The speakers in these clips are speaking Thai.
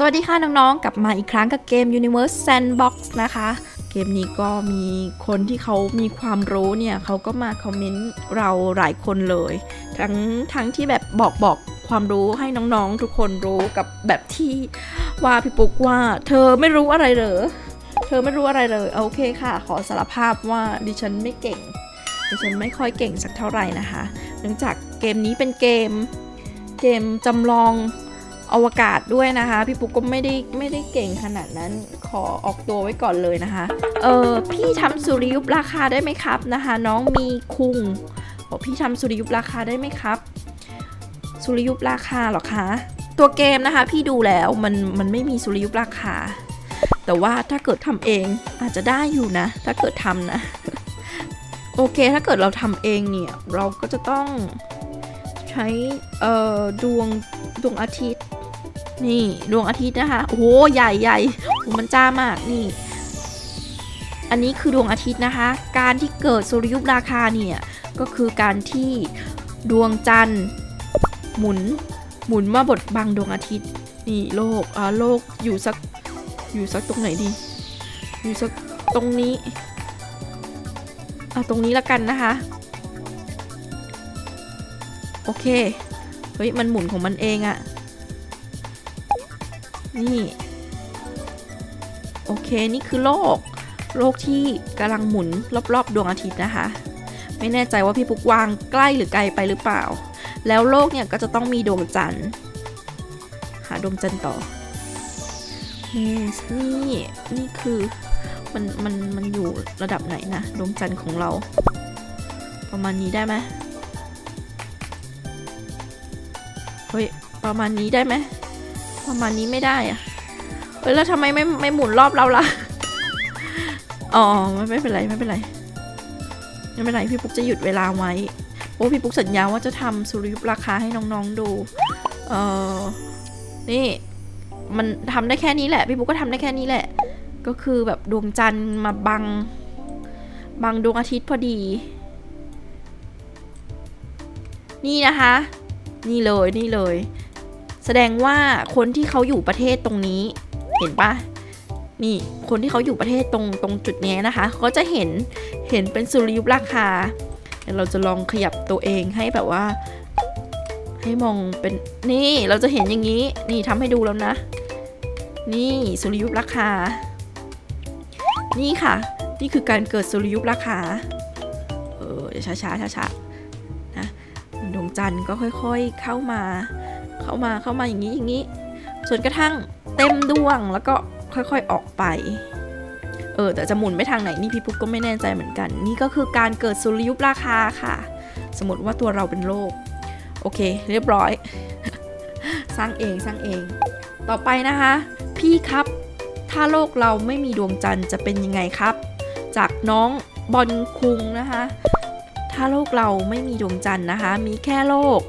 สวัสดีค่ะน้องๆ กลับมาอีกครั้งกับเกม Universe Sandbox นะคะ เกมนี้ก็มีคนที่เขามีความรู้เนี่ยเขาก็มาคอมเมนต์เราหลายคนเลย ทั้งทั้งที่แบบบอกบอกความรู้ให้น้องๆ ทุกคนรู้กับแบบที่ว่าพี่ปุ๊กว่าเธอไม่รู้อะไรเหรอ เธอไม่รู้อะไรเลยโอเคค่ะ ขอสารภาพว่าดิฉันไม่เก่ง ดิฉันไม่ค่อยเก่งสักเท่าไหร่นะคะ เนื่องจากเกมนี้เป็นเกมเกมจำลอง อวกาศด้วยนะคะ พี่ปุ๊กก็ไม่ได้ไม่ได้เก่งขนาดนั้นขอออกตัวไว้ก่อนเลยนะคะ เออพี่ทำสุริยุปราคาได้ไหมครับนะคะ น้องมีคุงบอกพี่ทำสุริยุปราคาได้ไหมครับ สุริยุปราคาหรอคะตัวเกมนะคะพี่ดูแล้วมันมันไม่มีสุริยุปราคา แต่ว่าถ้าเกิดทำเองอาจจะได้อยู่นะ ถ้าเกิดทำนะโอเคถ้าเกิดเราทำเองเนี่ยเราก็จะต้องใช้เออดวงดวงอาทิตย์ นี่ดวงอาทิตย์นะคะ โอ้โห ใหญ่ใหญ่มันจ้ามาก นี่ อันนี้คือดวงอาทิตย์นะคะ การที่เกิดสุริยุปราคาเนี่ย ก็คือการที่ดวงจันทร์ หมุน หมุนมาบดบังดวงอาทิตย์ นี่โลกอ่าโลกอยู่สัก อยู่สักตรงไหนดี อยู่สักตรงนี้เอาตรงนี้ละกันนะคะ โอเค เฮ้ย มันหมุนของมันเองอะ นี่ โอเคนี่คือโลก โลกที่กำลังหมุนรอบๆ ดวงอาทิตย์นะคะ ไม่แน่ใจว่าพี่ปุกวางใกล้หรือไกลไปหรือเปล่า แล้วโลกเนี่ยก็จะต้องมีดวงจันทร์หาดวงจันทร์ต่อนี่นี่คือมันมันมันอยู่ระดับไหนนะดวงจันทร์ของเรา ประมาณนี้ได้ไหมเฮ้ยประมาณนี้ได้ไหม ประมาณนี้ไม่ได้อะเฮ้ยแล้วทำไมไม่ไม่หมุนรอบเราล่ะ อ๋อไม่ไม่เป็นไรไม่เป็นไรไม่เป็นไรพี่ปุ๊กจะหยุดเวลาไว้ โอ้พี่ปุ๊กสัญญาว่าจะทำสุริยุปราคาให้น้องๆดู เออนี่ มันทำได้แค่นี้แหละ พี่ปุ๊กก็ทำได้แค่นี้แหละ ก็คือแบบดวงจันทร์มาบัง บังดวงอาทิตย์พอดี นี่นะคะ นี่เลยนี่เลย แสดงว่าคนที่เขาอยู่ประเทศตรงนี้ เห็นปะนี่คนที่เขาอยู่ประเทศตรงตรงจุดนี้นะคะเขาก็จะเห็นเห็นเป็นสุริยุปราคาเดี๋ยวเราจะลองขยับตัวเองให้แบบว่า ให้มองเป็นนี่เราจะเห็นอย่างนี้ นี่ทำให้ดูแล้วนะ นี่สุริยุปราคา นี่ค่ะ นี่คือการเกิดสุริยุปราคาเออช้าช้าช้าช้านะดวงจันทร์ก็ค่อย ๆเข้ามา เข้ามาเข้ามาอย่างนี้อย่างนี้จนกระทั่งเต็มดวงแล้วก็ค่อยๆออกไปเออแต่จะหมุนไปทางไหนนี่พี่ปุ๊กก็ไม่แน่ใจเหมือนกัน นี่ก็คือการเกิดสุริยุปราคาค่ะ สมมติว่าตัวเราเป็นโลก โอเค เรียบร้อย สร้างเองสร้างเอง ต่อไปนะคะ พี่ครับ ถ้าโลกเราไม่มีดวงจันทร์จะเป็นยังไงครับ จากน้องบอลคุงนะคะ ถ้าโลกเราไม่มีดวงจันทร์นะคะ มีแค่โลก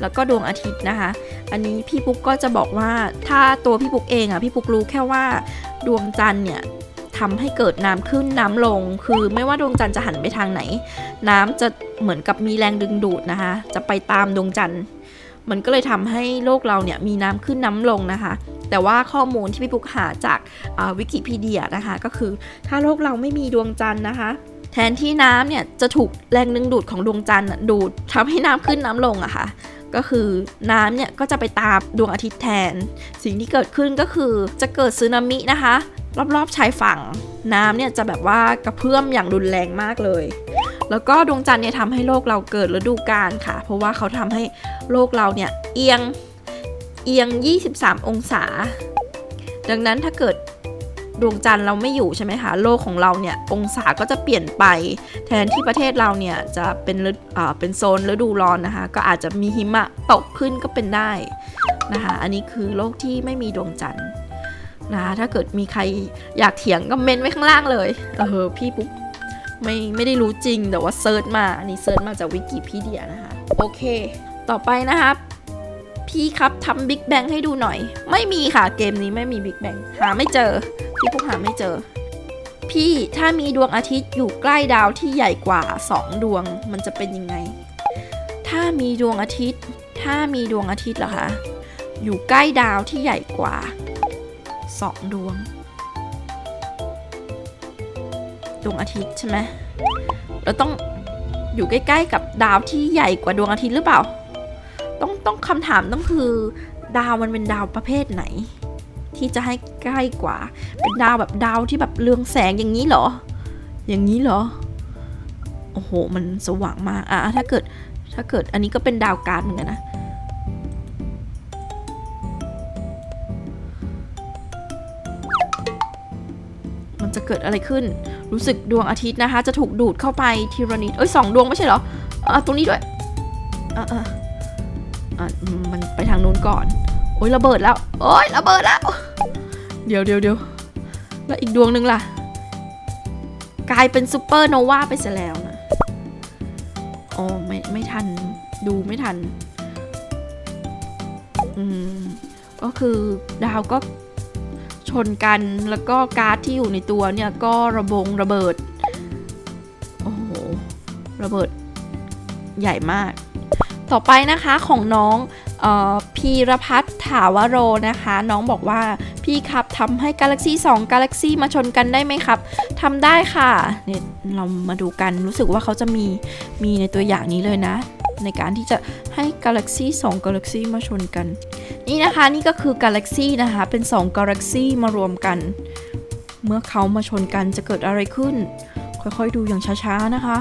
แล้วก็ดวงอาทิตย์นะคะ อันนี้พี่ปุ๊กก็จะบอกว่าถ้าตัวพี่ปุ๊กเองอะพี่ปุ๊กรู้แค่ว่าดวงจันทร์เนี่ยทำให้เกิดน้ำขึ้นน้ำลง คือไม่ว่าดวงจันทร์จะหันไปทางไหน น้ำจะเหมือนกับมีแรงดึงดูดนะคะ จะไปตามดวงจันทร์ มันก็เลยทำให้โลกเราเนี่ยมีน้ำขึ้นน้ำลงนะคะ แต่ว่าข้อมูลที่พี่ปุ๊กหาจากวิกิพีเดียนะคะ ก็คือถ้าโลกเราไม่มีดวงจันทร์นะคะ แทนที่น้ำเนี่ยจะถูกแรงดึงดูดของดวงจันทร์ดูดทำให้น้ำขึ้นน้ำลงอะค่ะ ก็คือน้ำเนี่ยก็จะไปตามดวงอาทิตย์แทน สิ่งที่เกิดขึ้นก็คือจะเกิดสึนามินะคะ รอบๆชายฝั่ง น้ำเนี่ยจะแบบว่ากระเพื่อมอย่างรุนแรงมากเลย แล้วก็ดวงจันทร์เนี่ยทำให้โลกเราเกิดฤดูกาลค่ะ เพราะว่าเขาทำให้โลกเราเนี่ยเอียงเอียง 23 องศา ดังนั้นถ้าเกิด ดวงจันทร์เราไม่อยู่ใช่ไหมคะโลกของเราเนี่ยองศาก็จะเปลี่ยนไป แทนที่ประเทศเราเนี่ยจะเป็นฤอ่าเป็นโซนฤดูร้อนนะคะ ก็อาจจะมีหิมะตกขึ้นก็เป็นได้นะคะ อันนี้คือโลกที่ไม่มีดวงจันทร์นะคะถ้าเกิดมีใครอยากเถียงก็เมนไว้ข้างล่างเลยเออพี่ปุ๊บไม่ไม่ได้รู้จริงแต่ว่าเซิร์ชมาอันนี้เซิร์ชมาจากวิกิพีเดียนะคะโอเค ต่อไปนะคะพี่ครับทำบิ๊กแบงให้ดูหน่อย ไม่มีค่ะเกมนี้ไม่มีบิ๊กแบงหาไม่เจอ พี่ปุ๊กหาไม่เจอ พี่ถ้ามีดวงอาทิตย์อยู่ใกล้ดาวที่ใหญ่กว่า 2 ดวงมันจะเป็นยังไง ถ้ามีดวงอาทิตย์ ถ้ามีดวงอาทิตย์เหรอคะ อยู่ใกล้ดาวที่ใหญ่กว่าสองดวง ดวงอาทิตย์ใช่ไหมเราต้องอยู่ใกล้ๆกับดาวที่ใหญ่กว่าดวงอาทิตย์หรือเปล่า ต้องต้องคำถามต้องคือ ดาวมันเป็นดาวประเภทไหน ที่จะให้ใกล้กว่า เป็นดาวแบบดาวที่แบบเรืองแสงอย่างนี้เหรอ อย่างนี้เหรอ โอ้โห มันสว่างมาก อะ ถ้าเกิด ถ้าเกิด อันนี้ก็เป็นดาวการ์ดเหมือนกันนะ มันจะเกิดอะไรขึ้น รู้สึกดวงอาทิตย์นะคะ จะถูกดูดเข้าไปทีละนิดเอ้ยสองดวงไม่ใช่เหรอ อะ ตรงนี้ด้วย อะอะอะอืมมันไปทางนู้นก่อน โอ้ยระเบิดแล้ว โอ้ยระเบิดแล้ว เดี๋ยวเดี๋ยวเดี๋ยวแล้วอีกดวงหนึ่งล่ะ กลายเป็นซูเปอร์โนวาไปซะแล้วนะอ๋อไม่ไม่ทันดูไม่ทัน อืม ก็คือดาวก็ชนกันแล้วก็ก๊าซที่อยู่ในตัวเนี่ยก็ระบงระเบิด โอ้โห ระเบิด ใหญ่มาก ต่อไปนะคะของน้อง พีรพัฒน์ถาวโรนะคะ น้องบอกว่าพี่ครับทำให้กาแล็กซี่2กาแล็กซี่มาชนกันได้ไหมครับทำได้ค่ะเนี่ยเรามาดูกันรู้สึกว่าเขาจะมีมีในตัวอย่างนี้เลยนะ ในการที่จะให้กาแล็กซี่2กาแล็กซี่มาชนกัน นี่นะคะนี่ก็คือกาแล็กซี่นะคะ เป็น2กาแล็กซี่มารวมกัน เมื่อเขามาชนกันจะเกิดอะไรขึ้น ค่อยๆดูอย่างช้าๆนะคะ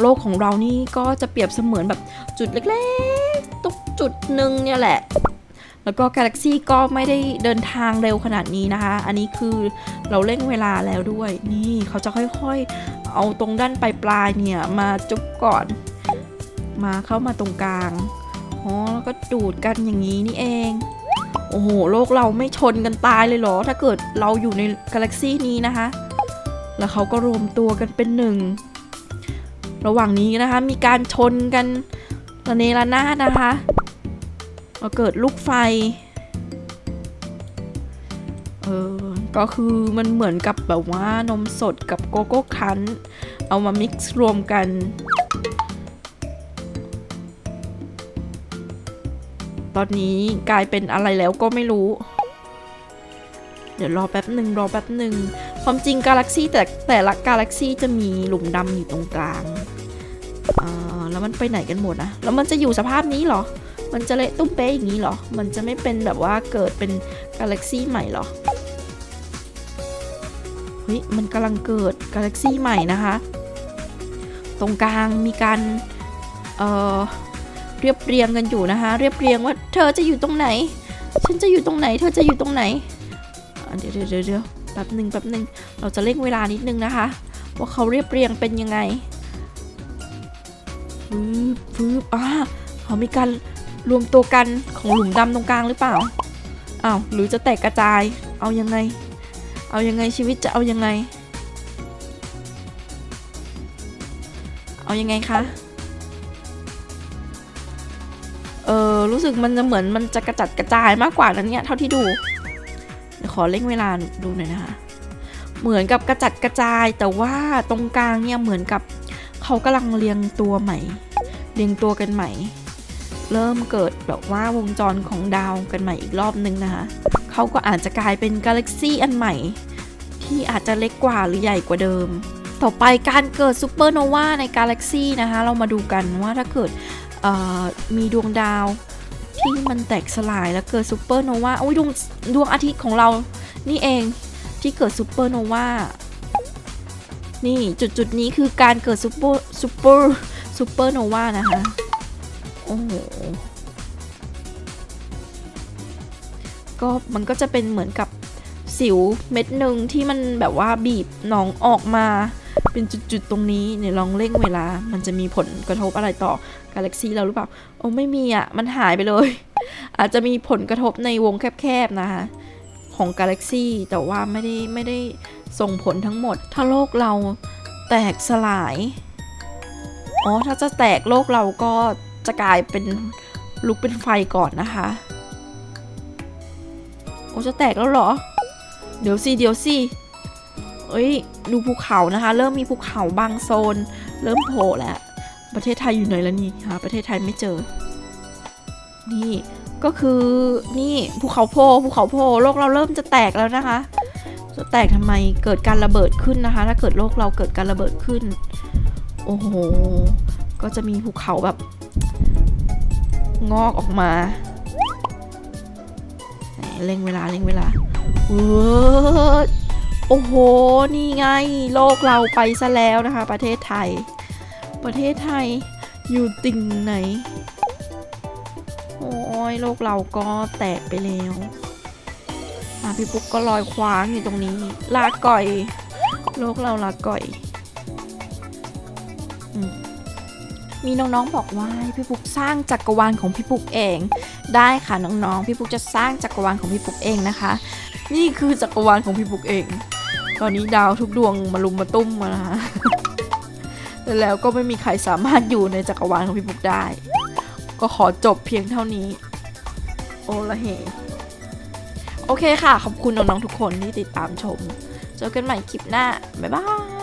โลกของเรานี่ก็จะเปรียบเสมือนแบบจุดเล็กๆตุก จุดหนึ่งเนี่ยแหละ แล้วก็กาแล็กซี่ก็ไม่ได้เดินทางเร็วขนาดนี้นะคะ อันนี้คือเราเร่งเวลาแล้วด้วย นี่เขาจะค่อยๆ เอาตรงด้านปลายๆเนี่ยมาจุ๊บก่อน มาเข้ามาตรงกลางอ๋อแล้วก็ดูดกันอย่างนี้นี่เอง โอ้โห โลกเราไม่ชนกันตายเลยเหรอ ถ้าเกิดเราอยู่ในกาแล็กซี่นี้นะคะ แล้วเขาก็รวมตัวกันเป็นหนึ่ง ระหว่างนี้นะคะ มีการชนกันระเนระนาดนะคะ มาเกิดลูกไฟ เออ ก็คือมันเหมือนกับแบบว่านมสดกับโกโก้คั้น เอามามิกซ์รวมกันตอนนี้กลายเป็นอะไรแล้วก็ไม่รู้ เดี๋ยวรอแป๊บหนึ่งรอแป๊บหนึ่งความจริงกาแล็กซี่แต่แต่ละกาแล็กซี่จะมีหลุมดำอยู่ตรงกลาง อ่า แล้วมันไปไหนกันหมดนะ แล้วมันจะอยู่สภาพนี้เหรอ มันจะเละตุ้มเป๊ะอย่างนี้เหรอ มันจะไม่เป็นแบบว่าเกิดเป็นกาแล็กซี่ใหม่เหรอ เฮ้ย มันกำลังเกิดกาแล็กซี่ใหม่นะคะ ตรงกลางมีการ เอ่อ เรียบเรียงกันอยู่นะคะ เรียบเรียงว่าเธอจะอยู่ตรงไหน ฉันจะอยู่ตรงไหน เธอจะอยู่ตรงไหน เดี๋ยวเดี๋ยวเดี๋ยวเดี๋ยวแป๊บหนึ่งแป๊บหนึ่งเราจะเร่งเวลานิดนึงนะคะ ว่าเขาเรียบเรียงเป็นยังไงฟืบฟืบอ่าเขามีการ รวมตัวกันของหลุมดำตรงกลางหรือเปล่าอ้าวหรือจะแตกกระจาย เอายังไง เอายังไงชีวิตจะเอายังไง เอายังไงคะเออรู้สึกมันจะเหมือนมันจะกระจัดกระจายมากกว่านั้นเนี่ยเท่าที่ดูขอเร่งเวลาดูหน่อยนะคะ เหมือนกับกระจัดกระจายแต่ว่าตรงกลางเนี่ยเหมือนกับเขากำลังเรียงตัวใหม่ เรียงตัวกันใหม่ เริ่มเกิดแบบว่าวงจรของดาวกันใหม่อีกรอบนึงนะคะเขาก็อาจจะกลายเป็นกาแล็กซี่อันใหม่ ที่อาจจะเล็กกว่าหรือใหญ่กว่าเดิม ต่อไปการเกิดซูเปอร์โนวาในกาแล็กซี่นะคะเรามาดูกันว่าถ้าเกิดมีดวงดาวที่มันแตกสลายแล้วเกิดซูเปอร์โนวาอุ้ยดวงดวงอาทิตย์ของเรา นี่เองที่เกิดซูเปอร์โนวานี่จุดจุดนี้คือการเกิดซูเปอร์ซูเปอร์ซูเปอร์โนวานะคะ โอ้โหก็มันก็จะเป็นเหมือนกับสิวเม็ดหนึ่งที่มันแบบว่าบีบหนองออกมา เป็นจุดๆตรงนี้เนี่ยลองเร่งเวลา มันจะมีผลกระทบอะไรต่อกาแล็กซีเราหรือเปล่าโอ้ไม่มีอะ มันหายไปเลย อาจจะมีผลกระทบในวงแคบๆนะคะของกาแล็กซีแต่ว่าไม่ได้ไม่ได้ส่งผลทั้งหมด ถ้าโลกเราแตกสลายอ๋อถ้าจะแตกโลกเราก็ จะกลายเป็นลุกเป็นไฟก่อนนะคะ โอ้จะแตกแล้วเหรอ เดี๋ยวสิเดี๋ยวสิเอ้ยดูภูเขานะคะ เริ่มมีภูเขาบางโซน เริ่มโผล่แล้วประเทศไทยอยู่ไหนแล้วนี่หาประเทศไทยไม่เจอ นี่ก็คือนี่ภูเขาโพภูเขาโพโลกเราเริ่มจะแตกแล้วนะคะจะแตกทำไมเกิดการระเบิดขึ้นนะคะ ถ้าเกิดโลกเราเกิดการระเบิดขึ้น โอ้โห ก็จะมีภูเขาแบบ งอกออกมาเร่งเวลาเร่งเวลาเออโอ้โห นี่ไง โลกเราไปซะแล้วนะคะ ประเทศไทย ประเทศไทยอยู่ติ่งไหน โอ้ยโลกเราก็แตกไปแล้วอะพี่ปุ๊กก็ลอยคว้างอยู่ตรงนี้ ลาก่อย โลกเราลาก่อย มีน้องๆบอกว่าพี่ปุ๊กสร้างจักรวาลของพี่ปุ๊กเอง ได้ค่ะน้องๆพี่ปุ๊กจะสร้างจักรวาลของพี่ปุ๊กเองนะคะ นี่คือจักรวาลของพี่ปุ๊กเอง ตอนนี้ดาวทุกดวงมาลุมมาตุ้มมานะคะแล้วก็ไม่มีใครสามารถอยู่ในจักรวาลของพี่ปุ๊กได้ ก็ขอจบเพียงเท่านี้ โอละเหโอเคค่ะ ขอบคุณน้องๆทุกคนที่ติดตามชม เจอกันใหม่คลิปหน้า บ๊ายบาย